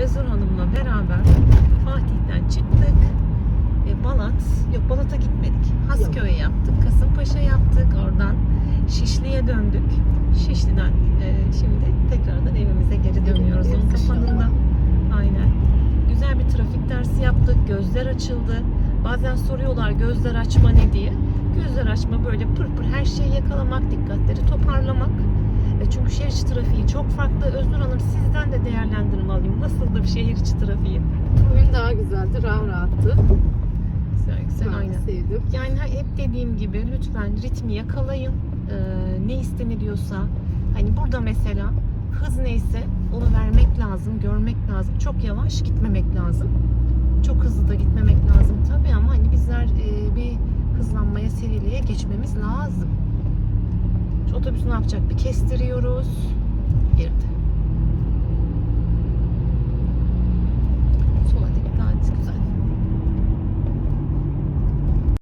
Özür Hanım'la beraber Fatih'ten çıktık. E, Balat, yok Balat'a gitmedik. Hasköy'e yaptık. Kasımpaşa yaptık. Oradan Şişli'ye döndük. Şişli'den e, şimdi tekrardan evimize geri dönüyoruz. Onun kapanında. Aynen. Güzel bir trafik dersi yaptık. Gözler açıldı. Bazen soruyorlar gözler açma ne diye. Gözler açma böyle pır pır her şeyi yakalamak, dikkatleri toparlamak. E, çünkü şehir içi trafiği çok farklı. Özgür Hanım sizden alayım. Nasıldı bir şehir içi trafiği? Bugün daha güzeldi, rahat rahattı. Güzel güzel Ben aynen. sevdim. Yani hep dediğim gibi lütfen ritmi yakalayın. Ee, ne isteniliyorsa. Hani burada mesela hız neyse onu vermek lazım, görmek lazım. Çok yavaş gitmemek lazım. Çok hızlı da gitmemek lazım tabii ama hani bizler e, bir hızlanmaya, seriliğe geçmemiz lazım. Şu otobüsü ne yapacak? Bir kestiriyoruz.